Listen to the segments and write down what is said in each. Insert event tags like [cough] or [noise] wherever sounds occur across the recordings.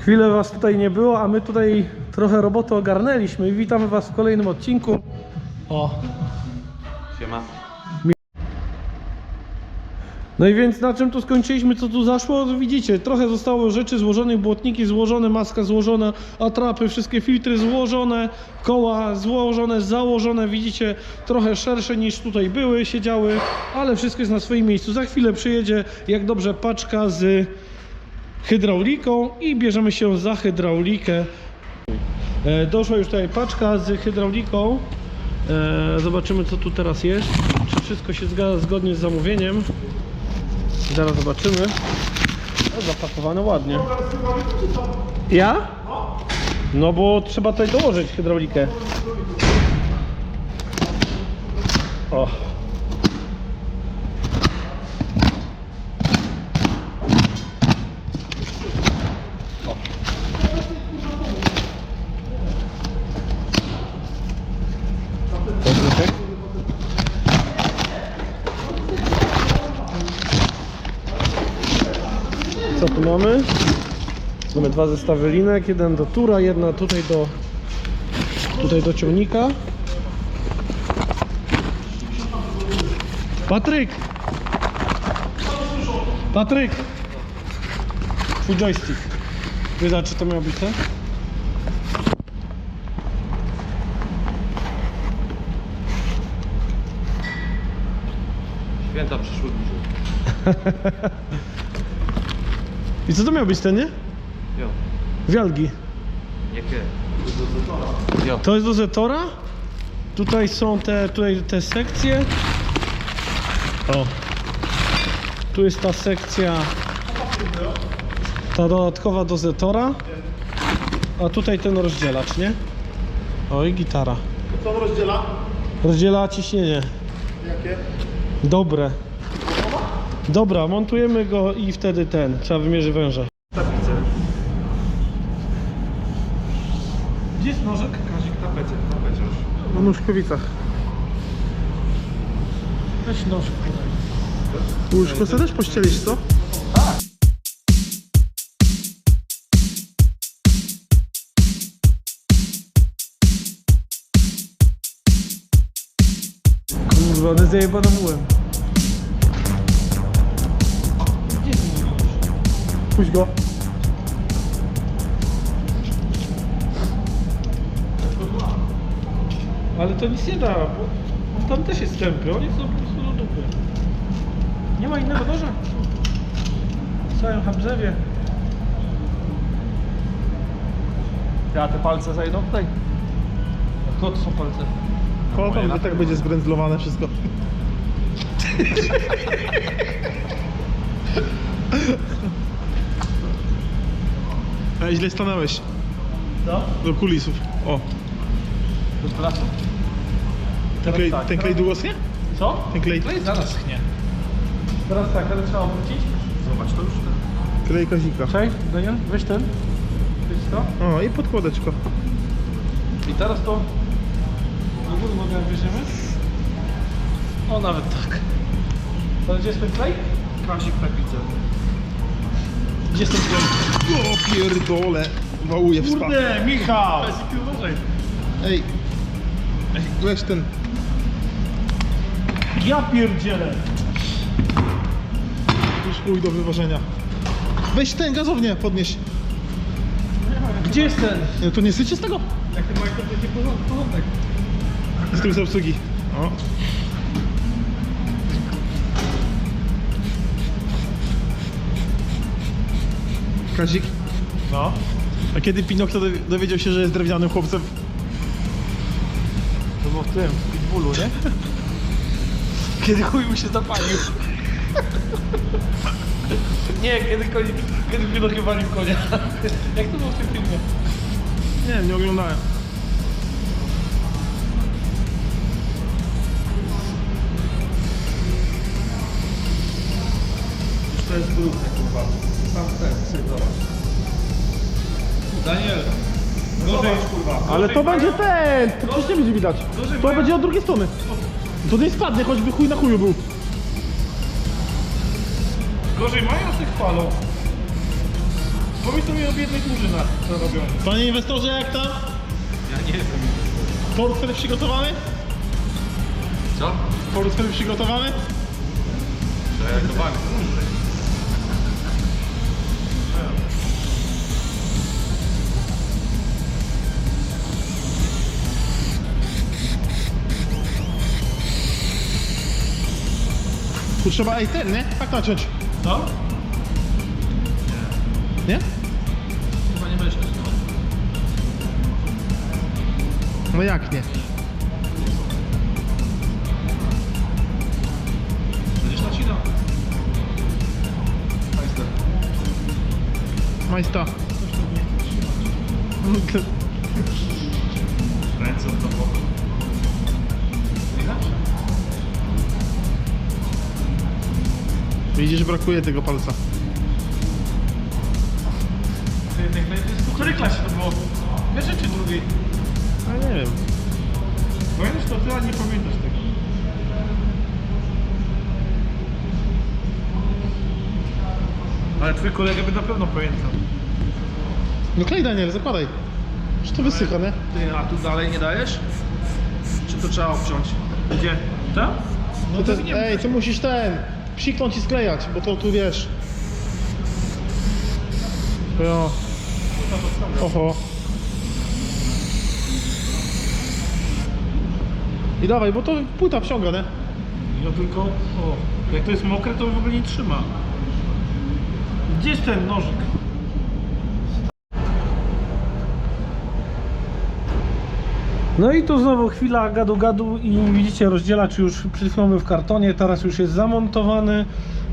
Chwilę was tutaj nie było, a my tutaj trochę roboty ogarnęliśmy i witamy was w kolejnym odcinku. O, Siema. No i więc na czym tu skończyliśmy, co tu zaszło? Widzicie, trochę zostało rzeczy złożonych, błotniki złożone, maska złożona, atrapy, wszystkie filtry złożone, koła złożone, założone, widzicie, trochę szersze niż tutaj były, siedziały, ale wszystko jest na swoim miejscu. Za chwilę przyjedzie, jak dobrze, paczka z hydrauliką i bierzemy się za hydraulikę. E, Doszła już tutaj paczka z hydrauliką. E, Zobaczymy co tu teraz jest. Czy wszystko się zgadza zgodnie z zamówieniem. Zaraz zobaczymy. Zapakowane ładnie. Ja? No bo trzeba tutaj dołożyć hydraulikę. O. mamy? Mamy dwa zestawy linek, jeden do tura, jedna tutaj do tutaj do ciągnika. Patryk! Patryk! Twój joystick. Wiedza, czy to miał być ten? Święta przyszły bliżej. [laughs] I co to miał być ten, nie? Jo. Wialgi. Jakie? Jo. To jest do Zetora. Tutaj są te, tutaj te sekcje. O. Tu jest ta sekcja. Ta dodatkowa do Zetora. A tutaj ten rozdzielacz, nie? O i gitara. Co on rozdziela? Rozdziela ciśnienie. Jakie? Dobre. Dobra, montujemy go i wtedy ten. Trzeba wymierzyć węża. Tablicę. Gdzie jest nożek? Kazik tapecie, tapecie już. Na nóżkowicach. Weź nożek. Łóżko sobie też pościelisz, co? Kurwa, one zajebane mułem. Puść go. Ale to nic nie da, bo tam też jest tępy, on jest po prostu do dupy. Nie ma innego noża. W całym Habzewie. Ja te palce zajdą tutaj. Kot są palce. Koło i tak będzie zgrędzlowane wszystko. [laughs] Ej, źle stanąłeś. Co? Do kulisów. O, Już teraz? ten klej, tak, ten klej teraz- długo schnie? Co? Ten klej, i zaraz schnie. Teraz tak, ale trzeba obrócić. Zobacz, to już ten. klej kazika. Cześć, Daniel, weź ten. Weź to. O, i podkładeczko. I teraz to do góry nogę bierzemy. O, nawet tak. To gdzie jest ten klej? Kazik w tablicy. Gdzie ten klej? O pierdole. Wałuje w spa. Kurde, Michał! Ej, weź ten. Ja pierdzielę! Już chuj do wyważenia. Weź ten gazownię, podnieś. Gdzie jest ten? Nie, to nie sycie z tego? Jak ten majster będzie porządek. Z tym z obsługi. O. Kazik, No. a kiedy Pinokio dowi- dowiedział się, że jest drewnianym chłopcem? To było w tym, w Pitbullu, nie? [laughs] Kiedy chuj mu się zapalił. [laughs] Nie, kiedy koń, kiedy Pinokio walił konia. [laughs] Jak to było w tym filmie? Nie nie oglądałem. To jest brudne, kurwa. Ten, zobacz. Daniel, Gorzej, kurwa. Ale to będzie ten! To przecież nie będzie widać. To będzie od drugiej strony. To nie spadnie, choćby chuj na chuju był. Gorzej mają, z tych chwalą. Powiedz sobie o biednych murzynach, co robią. Panie inwestorze, jak tam? Ja nie jestem. Portfel przygotowany? Co? Portfel przygotowany? Zareagowany. Tu trzeba, ej ten, nie? Tak naciąć. Co? Nie? Chyba nie myślisz, no. No jak nie? Będziesz nacinał. Majster. Majsta. [laughs] Ręce Widzisz, brakuje tego palca. Ty, ty, z której klasie to było? Pierwszej czy drugiej? A nie wiem. Pamiętasz to ty, a nie pamiętasz tego. Ale twój kolega by na pewno pamiętał. No klej Daniel, zakładaj. Czy to wysycha, nie? Ty, a tu dalej nie dajesz? Czy to trzeba obciąć? Gdzie? Tam? No to, nie ej, to musisz ten, psiknąć i sklejać, bo to tu wiesz. Jo. Oho. I dawaj, bo to płyta wciąga, nie? Ja tylko, o, jak to jest mokre, to w ogóle nie trzyma. Gdzie jest ten nożyk? No i tu znowu chwila gadu gadu i widzicie rozdzielacz już był w kartonie, teraz już jest zamontowany.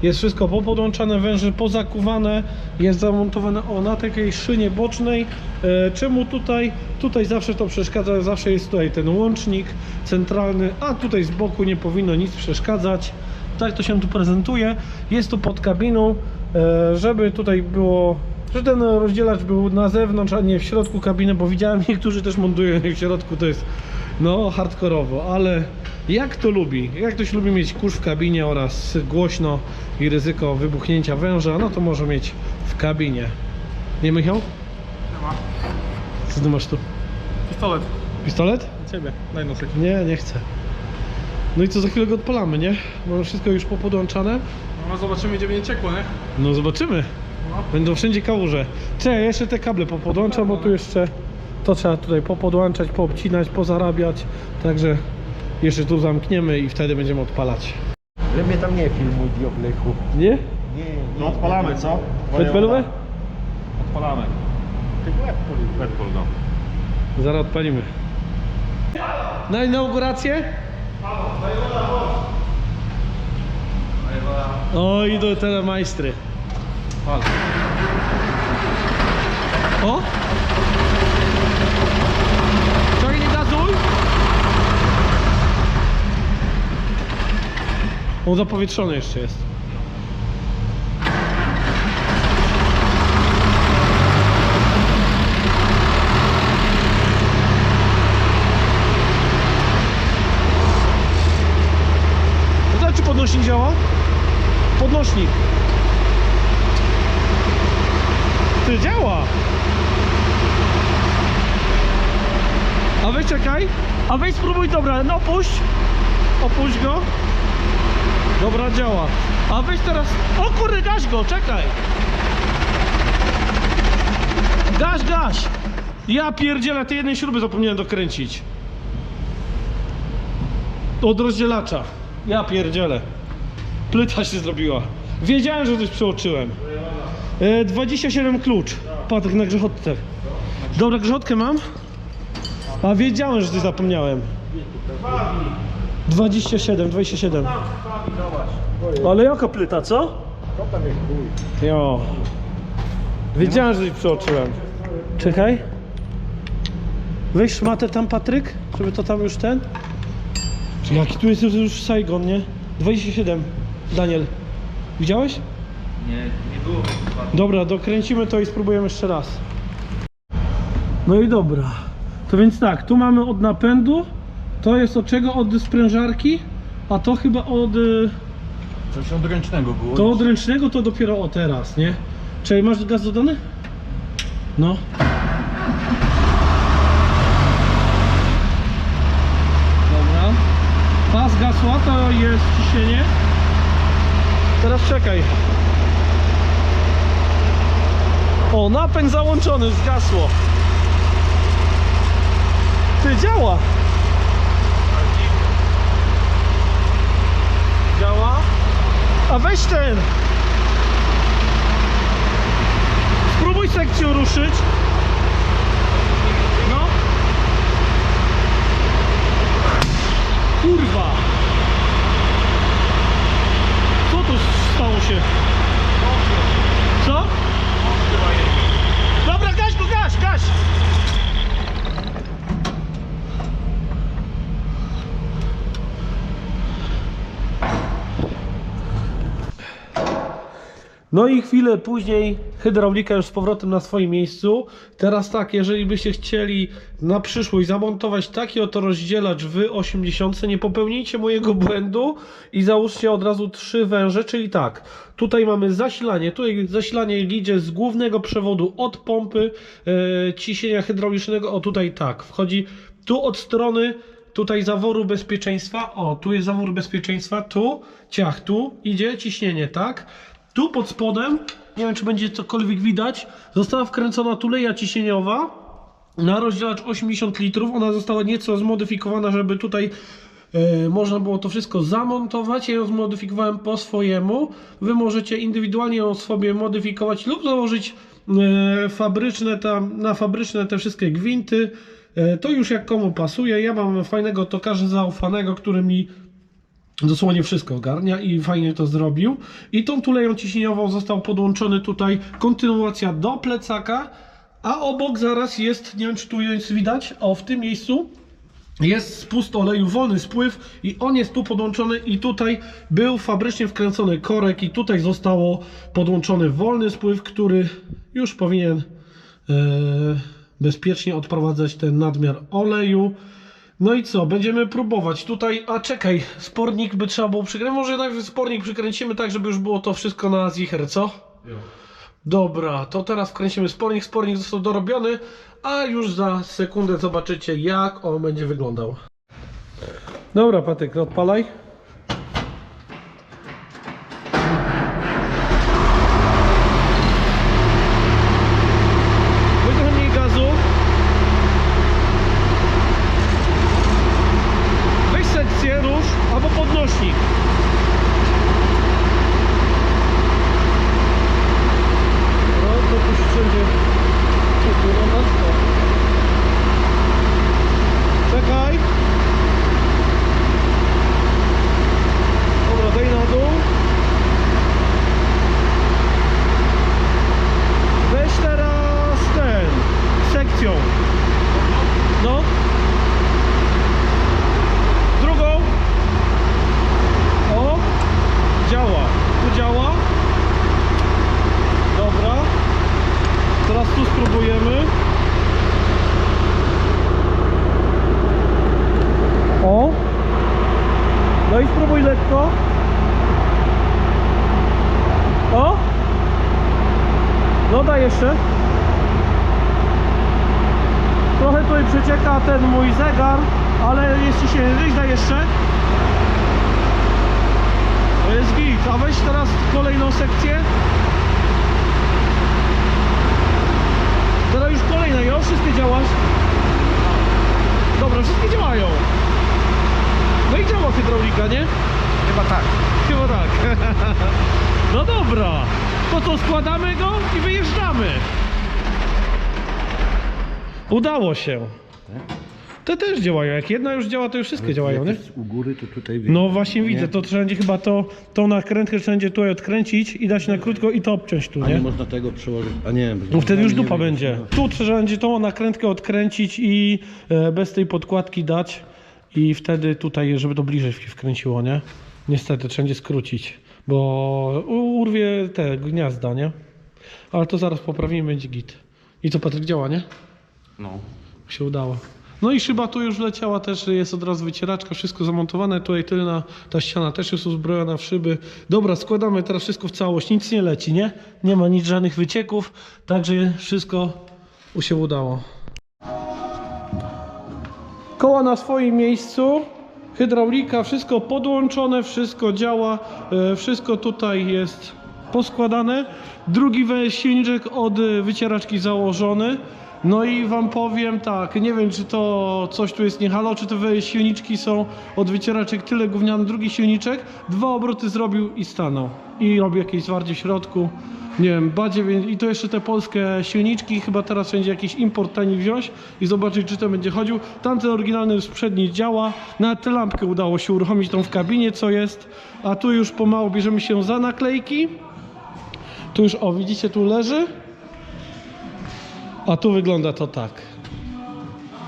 Jest wszystko popodłączane, węże pozakuwane, jest zamontowane o na takiej szynie bocznej. E, czemu tutaj? Tutaj zawsze to przeszkadza, zawsze jest tutaj ten łącznik centralny, a tutaj z boku nie powinno nic przeszkadzać. Tak to się tu prezentuje. Jest to pod kabiną, e, żeby tutaj było że ten rozdzielacz był na zewnątrz, a nie w środku kabiny, bo widziałem [laughs] niektórzy też montują w środku, to jest no hardkorowo, ale jak to lubi, jak ktoś lubi mieć kurz w kabinie oraz głośno i ryzyko wybuchnięcia węża, no to może mieć w kabinie. Nie Michał? Nie ma. Co ty masz tu? Pistolet. Pistolet? Ciebie. Daj nosek. Nie, nie chcę. No i co, za chwilę go odpalamy, nie? Mamy wszystko już popodłączane? No zobaczymy, gdzie będzie ciekło, nie? No zobaczymy. Będą wszędzie kałuże. Czekaj, jeszcze te kable popodłączam, bo tu jeszcze to trzeba tutaj popodłączać, poobcinać, pozarabiać. Także jeszcze tu zamkniemy i wtedy będziemy odpalać. Ale mnie tam nie filmuj, diobleku. Nie? Nie, No odpalamy, co? Wetpelowe? Odpalamy. Wetpol, no. Zaraz odpalimy. Na inaugurację? O, idą teraz majstry. Pal. O! Czekaj, nie gazuj! On zapowietrzony jeszcze jest. Tak, czy podnośnik działa? Podnośnik. Ty działa! A weź czekaj. A weź spróbuj, dobra, no opuść. Opuść go. Dobra, działa. A weź teraz. O kurde, gaś go, czekaj. Gaś, gaś. Ja pierdzielę, tej jednej śruby zapomniałem dokręcić. Od rozdzielacza. Ja pierdzielę. Plyta się zrobiła. Wiedziałem, że coś przeoczyłem. E, 27 klucz. Patrz na grzechotce. Dobra, grzechotkę mam? A wiedziałem, że ty zapomniałem. 27, 27. Ale jaka plyta, co? Jo. Wiedziałem, że coś przeoczyłem. Czekaj. Weź szmatę tam, Patryk, żeby to tam już ten. Jaki tu jest już Saigon, nie? 27. Daniel. Widziałeś? Nie, nie było Dobra, dokręcimy to i spróbujemy jeszcze raz. No i dobra. To więc tak, tu mamy od napędu. To jest od czego? Od sprężarki. A to chyba od y, Coś odręcznego było. To od ręcznego to dopiero o teraz, nie? Czyli masz gaz dodany? No. Dobra. Pas gasła to jest ciśnienie. Teraz czekaj. O, napęd załączony, zgasło. Ty działa. Działa. A weź ten. Spróbuj sekcją ruszyć. No. Kurwa. Co tu stało się? Co? Dobra, gaś go, gaś, gaś. No i chwilę później hydraulika już z powrotem na swoim miejscu. Teraz tak, jeżeli byście chcieli na przyszłość zamontować taki oto rozdzielacz w 80, nie popełnijcie mojego błędu i załóżcie od razu trzy węże, czyli tak, tutaj mamy zasilanie, tutaj zasilanie idzie z głównego przewodu od pompy e, ciśnienia hydraulicznego, o tutaj tak, wchodzi tu od strony tutaj zaworu bezpieczeństwa, o tu jest zawór bezpieczeństwa, tu ciach, tu idzie ciśnienie, tak? Tu pod spodem, nie wiem czy będzie cokolwiek widać, została wkręcona tuleja ciśnieniowa na rozdzielacz 80 litrów. Ona została nieco zmodyfikowana, żeby tutaj e, można było to wszystko zamontować. Ja ją zmodyfikowałem po swojemu. Wy możecie indywidualnie ją sobie modyfikować lub założyć e, fabryczne tam, na fabryczne te wszystkie gwinty. E, to już jak komu pasuje. Ja mam fajnego tokarza zaufanego, który mi dosłownie wszystko ogarnia i fajnie to zrobił. I tą tuleją ciśnieniową został podłączony tutaj kontynuacja do plecaka, a obok zaraz jest, nie wiem czy tu jest widać, o w tym miejscu jest spust oleju, wolny spływ i on jest tu podłączony i tutaj był fabrycznie wkręcony korek i tutaj zostało podłączony wolny spływ, który już powinien e, bezpiecznie odprowadzać ten nadmiar oleju. No i co, będziemy próbować tutaj, a czekaj, spornik by trzeba było przykręcić, może najpierw spornik przykręcimy tak, żeby już było to wszystko na zicher, co? Dobra, to teraz wkręcimy spornik, spornik został dorobiony, a już za sekundę zobaczycie jak on będzie wyglądał. Dobra Patyk, odpalaj. Weź trochę mniej gazu. Weź sekcję, rusz, albo podnośnik. No to tu wszędzie. Tu, tu, no, no, no. Czekaj. Dobra, daj na dół. Weź teraz ten, sekcją. No. Drugą. O. Działa. Tu działa. Dobra. Teraz tu spróbujemy. O. No i spróbuj lekko. O. No daj jeszcze. Trochę tutaj przecieka ten mój zegar, ale jeśli się daj jeszcze. To jest git. A weź teraz kolejną sekcję. Teraz już kolejna, jo? Wszystkie działasz? Dobra, wszystkie działają. No i działa hydraulika, nie? Chyba tak. Chyba tak. [laughs] No dobra. To co, składamy go i wyjeżdżamy. Udało się. Te też działają. Jak jedna już działa, to już wszystkie działają, nie? U góry to tutaj No właśnie widzę, to trzeba będzie chyba to, tą nakrętkę trzeba będzie tutaj odkręcić i dać na krótko i to obciąć tu, A nie nie? można tego przełożyć. A nie, No wtedy już dupa wiem. będzie. Tu trzeba będzie tą nakrętkę odkręcić i e, bez tej podkładki dać i wtedy tutaj, żeby to bliżej wkręciło, nie? Niestety, trzeba będzie skrócić, bo urwie te gniazda, nie? Ale to zaraz poprawimy, będzie git. I co, Patryk, działa, nie? No. się udało. No i szyba tu już wleciała, też jest od razu wycieraczka, wszystko zamontowane. Tutaj tylna, ta ściana też jest uzbrojona w szyby. Dobra, składamy teraz wszystko w całość, nic nie leci, nie? Nie ma nic, żadnych wycieków, także wszystko się udało. Koła na swoim miejscu, hydraulika, wszystko podłączone, wszystko działa, e, wszystko tutaj jest poskładane. Drugi silniczek od e, wycieraczki założony. No i wam powiem tak, nie wiem czy to coś tu jest nie halo, czy te silniczki są od wycieraczek tyle gówniany, drugi silniczek, dwa obroty zrobił i stanął. I robi jakieś zwarcie w środku. Nie wiem, badzie, więc- i to jeszcze te polskie silniczki, chyba teraz będzie jakiś import tani wziąć i zobaczyć, czy to będzie chodził. Tamten oryginalny już przedni działa, nawet tę lampkę udało się uruchomić tą w kabinie, co jest, a tu już pomału bierzemy się za naklejki. Tu już, o widzicie, tu leży, a tu wygląda to tak.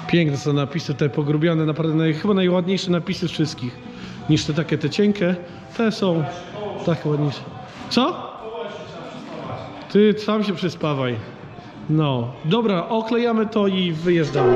Piękne są napisy, te pogrubiane, naprawdę naj, chyba najładniejsze napisy z wszystkich, niż te takie te cienkie. Te są takie ładniejsze. Co? Ty sam się przyspawaj. No, dobra, oklejamy to i wyjeżdżamy.